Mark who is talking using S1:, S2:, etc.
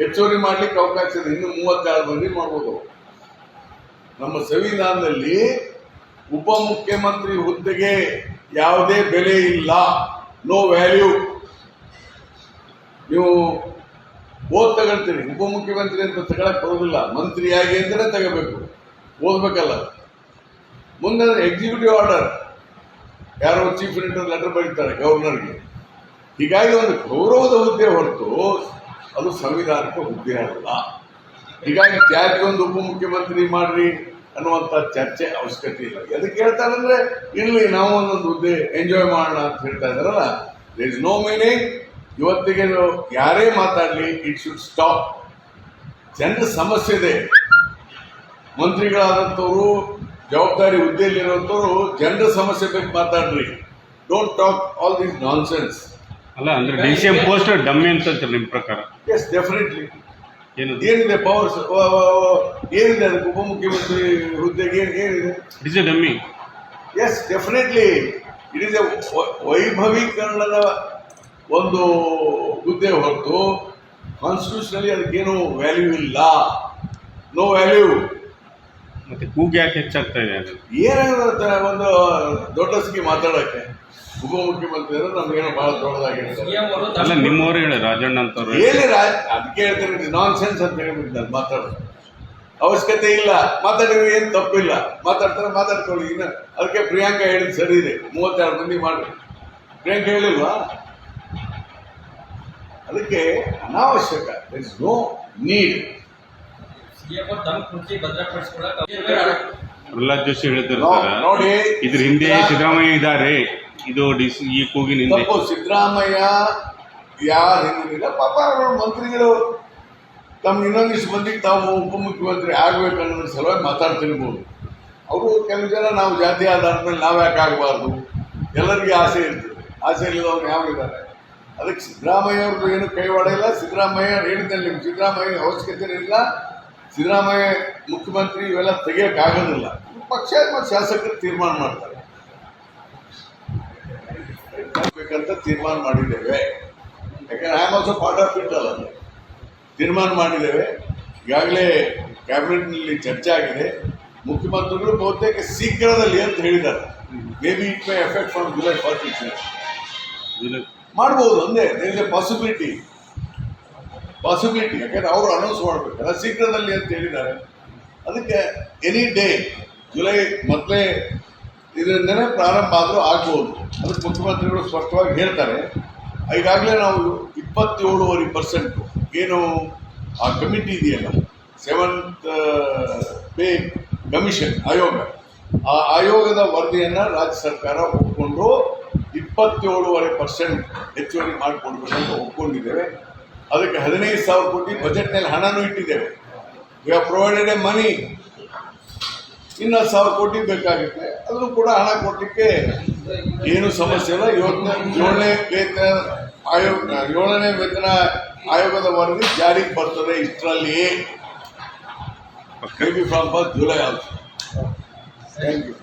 S1: ಹೆಚ್ಚುವರಿ ಮಾಡ್ಲಿಕ್ಕೆ ಅವಕಾಶ ಇದೆ ಇನ್ನು ಮೂವತ್ತಾರು ಮಂದಿ ಮಾಡ್ಬೋದು. ನಮ್ಮ ಸಂವಿಧಾನದಲ್ಲಿ ಉಪಮುಖ್ಯಮಂತ್ರಿ ಹುದ್ದೆಗೆ ಯಾವುದೇ ಬೆಲೆ ಇಲ್ಲ. ನೋ ವ್ಯಾಲ್ಯೂ ನೀವು ಓದ್ ತಗೊಳ್ತೀರಿ. ಉಪಮುಖ್ಯಮಂತ್ರಿ ಅಂತ ತಗೊಳಕ್ ಬರೋದಿಲ್ಲ. ಮಂತ್ರಿಯಾಗಿ ಅಂತಲೇ ತಗೋಬೇಕು. ಓದ್ಬೇಕಲ್ಲ. ಮುಂದೆ ಎಕ್ಸಿಕ್ಯೂಟಿವ್ ಆರ್ಡರ್ ಯಾರೋ ಚೀಫ್ ಮಿನಿಸ್ಟರ್ ಲೆಟರ್ ಬರೀತಾರೆ ಗವರ್ನರ್ಗೆ ಹೀಗಾಗಿ ಒಂದು ಗೌರವದ ಹುದ್ದೆ ಹೊರತು ಅದು ಸಂವಿಧಾನಕ್ಕೆ ಹುದ್ದೆ ಅಲ್ಲ. ಹೀಗಾಗಿ ಒಂದು ಉಪಮುಖ್ಯಮಂತ್ರಿ ಮಾಡ್ರಿ ಅನ್ನುವಂಥ ಚರ್ಚೆ ಅವಶ್ಯಕತೆ ಇಲ್ಲ. ಎದಕ್ಕೆ ಹೇಳ್ತಾರಂದ್ರೆ, ಇಲ್ಲಿ ನಾವು ಒಂದೊಂದು ಹುದ್ದೆ ಎಂಜಾಯ್ ಮಾಡೋಣ ಅಂತ ಹೇಳ್ತಾ ಇದಾರಲ್ಲ ದೇರ್ ಇಸ್ ನೋ ಮೀನಿಂಗ್ ಇವತ್ತಿಗೆ ಯಾರೇ ಮಾತಾಡಲಿ ಇಟ್ ಶುಡ್ ಸ್ಟಾಪ್ ಜನರ ಸಮಸ್ಯೆ ಇದೆ. ಮಂತ್ರಿಗಳಾದಂಥವ್ರು, ಜವಾಬ್ದಾರಿ ಹುದ್ದೆಯಲ್ಲಿರುವಂಥವ್ರು ಜನರ ಸಮಸ್ಯೆ ಬಗ್ಗೆ ಮಾತಾಡ್ರಿ. Don't talk all this nonsense
S2: ಅಲ್ಲ ಅಂದ್ರೆ D C M post dummy ಅಂತ ನಿಮ್ಮ ಪ್ರಕಾರ.
S1: ಎಸ್ ಡೆಫಿನೆಟ್ಲಿ
S2: ಏನು
S1: ಏನಿದೆ ಪವರ್ಸ್ ಏನಿದೆ ಅದಕ್ಕೆ ಉಪಮುಖ್ಯಮಂತ್ರಿ ಹುದ್ದೆಗೆ ಏನ್- ಏನಿದೆ?
S2: It is a dummy
S1: as definitely it is a ವೈಭವೀಕರಣದ ಒಂದು ಹುದ್ದೆ ಹೊರತು ಕಾನ್ಸ್ಟಿಟ್ಯೂಷನಲ್ಲಿ ಅದಕ್ಕೇನು ವ್ಯಾಲ್ಯೂ ಇಲ್ಲ. ನೋ ವ್ಯಾಲ್ಯೂ
S2: ಮತ್ತೆ ಕೂಗ್ ಯಾಕೆ ಹೆಚ್ಚಾಗ್ತಾ ಇದೆ ಅದು?
S1: ಏನಾಗುತ್ತೆ ಒಂದು ದೊಡ್ಡ ಸ್ಕೀಮ್ ಮಾತಾಡೋಕೆ ಉಪಮುಖ್ಯಮಂತ್ರಿ ಅಂದ್ರೆ ನಮ್ಗೇನೋ ಬಹಳ
S3: ದೊಡ್ಡದಾಗಿರುತ್ತೆ
S2: ಅಲ್ಲ ನಿಮ್ಮವರು ಹೇಳಿ ರಾಜಣ್ಣ ಅಂತವ್ರು
S1: ಹೇಳಿ ರಾಜ್ ಅದಕ್ಕೆ ಹೇಳ್ತೀನಿ ನಾನ್ ಸೆನ್ಸ್ ಅಂತ ಹೇಳ್ಬಿಟ್ಟು ನಾನು ಮಾತಾಡೋದು. ಅವಶ್ಯಕತೆ ಇಲ್ಲ ಮಾತಾಡಿದ್ರೆ ಏನು ತಪ್ಪಿಲ್ಲ. ಮಾತಾಡ್ತಾರೆ ಮಾತಾಡ್ಕೊಳ್ಳಿ. ಇನ್ನು ಅದಕ್ಕೆ ಪ್ರಿಯಾಂಕಾ ಹೇಳಿದ್ ಸರಿ ಇದೆ. ಮೂವತ್ತೆರಡು ಮಂದಿ ಮಾಡಿ ಪ್ರಿಯಾಂಕಾ ಹೇಳಿಲ್ವಾ? ಅದಕ್ಕೆ ಅನಾವಶ್ಯಕ. There is no need
S2: Prahlad Joshi ಹೇಳ್ತಾರೆ
S1: ನೋ-
S2: ಸರ್
S1: ನೋಡಿ.
S2: ಇದ್ರ ಹಿಂದೆ ಸಿದ್ದರಾಮಯ್ಯ. ಇದ್ದಾರೆ. ಇದು ಈ ಕೂಗಿನ ಹಿಂದೆ.
S1: ತಪ್ಪು. ಸಿದ್ದರಾಮಯ್ಯ ಯಾರ ಹಿಂದಿಲ್ಲ ಪಾಪ ಅವ್ರ ಮಂತ್ರಿಗಳು. ತಮ್ಮ ಇನ್ನೊಂದಿಷ್ಟು ಮಂದಿಗೆ ತಾವು ಉಪಮುಖ್ಯಮಂತ್ರಿ ಆಗ್ಬೇಕು ಅನ್ನೋ ಸಲುವಾಗಿ ಮಾತಾಡ್ತಿರ್ಬೋದು. ಅವರು ಕೆಲವು ಜನ ನಾವು ಜಾತಿ ಆಧಾರದ ಮೇಲೆ ನಾವು ಯಾಕೆ ಆಗಬಾರ್ದು? ಎಲ್ಲರಿಗೂ ಆಸೆ ಇರ್ತದೆ. ಆಸೆ ಇಲ್ಲದವ್ರು ಯಾವಿದ್ದಾರೆ ಅದಕ್ಕೆ ಸಿದ್ದರಾಮಯ್ಯ ಅವ್ರದ್ದು ಏನು ಕೈವಾಡ ಇಲ್ಲ. ಸಿದ್ದರಾಮಯ್ಯ ಹೇಳಿದ್ದಲ್ಲಿ ನಿಮ್ಗೆ. ಸಿದ್ದರಾಮಯ್ಯ ಅವಶ್ಯಕತೆ ಇಲ್ಲ. ಸಿದ್ದರಾಮಯ್ಯ ಮುಖ್ಯಮಂತ್ರಿ ಇವೆಲ್ಲ ತೆಗಿಯೋಕ್ಕಾಗೋದಿಲ್ಲ. ಪಕ್ಷ ಮತ್ತು ಶಾಸಕರು ತೀರ್ಮಾನ ಮಾಡ್ತಾರೆ. ಬೇಕಂತ ತೀರ್ಮಾನ ಮಾಡಿದ್ದೇವೆ. ಯಾಕಂದ್ರೆ I am also part of it ಅಲ್ಲ. ಅದು. ತೀರ್ಮಾನ ಮಾಡಿದ್ದೇವೆ. ಈಗಾಗಲೇ ಕ್ಯಾಬಿನೆಟ್ನಲ್ಲಿ ಚರ್ಚೆ ಆಗಿದೆ. ಮುಖ್ಯಮಂತ್ರಿಗಳು ಬಹುತೇಕ ಶೀಘ್ರದಲ್ಲಿ ಅಂತ ಹೇಳಿದ್ದಾರೆ. Maybe it may effect from July first ಮಾಡ್ಬೋದು ಒಂದೇ ದೇರ್ ಎ ಪಾಸಿಬಿಲಿಟಿ ಪಾಸಿಬಿಲಿಟಿ ಯಾಕಂದ್ರೆ ಅವರು ಅನೌನ್ಸ್ ಮಾಡಬೇಕಲ್ಲ ಶೀಘ್ರದಲ್ಲಿ ಅಂತ ಹೇಳಿದ್ದಾರೆ. ಅದಕ್ಕೆ ಎನಿ ಡೇ ಜುಲೈ ಮೊದಲೇ ಇದರಿಂದನೇ ಪ್ರಾರಂಭ ಆದರೂ ಆಗ್ಬೋದು. ಅದಕ್ಕೆ ಮುಖ್ಯಮಂತ್ರಿಗಳು ಸ್ಪಷ್ಟವಾಗಿ ಹೇಳ್ತಾರೆ. ಈಗಾಗಲೇ ನಾವು ಇಪ್ಪತ್ತೇಳುವರೆ ಪರ್ಸೆಂಟು ಏನು ಆ ಕಮಿಟಿ ಇದೆಯಲ್ಲ ಸೆವೆಂತ್ ಪೇ ಕಮಿಷನ್ ಆಯೋಗ. ಆ ಆಯೋಗದ ವರದಿಯನ್ನು ರಾಜ್ಯ ಸರ್ಕಾರ ಒಪ್ಪಿಕೊಂಡು ಇಪ್ಪತ್ತೇಳುವರೆ ಪರ್ಸೆಂಟ್ ಹೆಚ್ಚುವರಿ ಅಂತ ಒಪ್ಕೊಂಡಿದ್ದೇವೆ. ಅದಕ್ಕೆ ಹದಿನೈದು ಸಾವಿರ ಕೋಟಿ ಬಜೆಟ್ನಲ್ಲಿ ಹಣನು ಇಟ್ಟಿದ್ದೇವೆ. We are provided a money ಇನ್ನು ಹತ್ತು ಸಾವಿರ ಕೋಟಿ ಬೇಕಾಗುತ್ತೆ. ಅದನ್ನು ಕೂಡ ಹಣ ಕೊಡಲಿಕ್ಕೆ ಏನು ಸಮಸ್ಯೆ ಇಲ್ಲ. ಯೋಜನೆ ಏಳನೇ ವೇತನ ಆಯೋಗ, ಏಳನೇ ವೇತನ ಆಯೋಗದ ವರದಿ ಜಾರಿಗೆ ಬರ್ತದೆ ಇಷ್ಟರಲ್ಲಿ ಜುಲೈ ಆಲ್ಸೋ ಥ್ಯಾಂಕ್ ಯು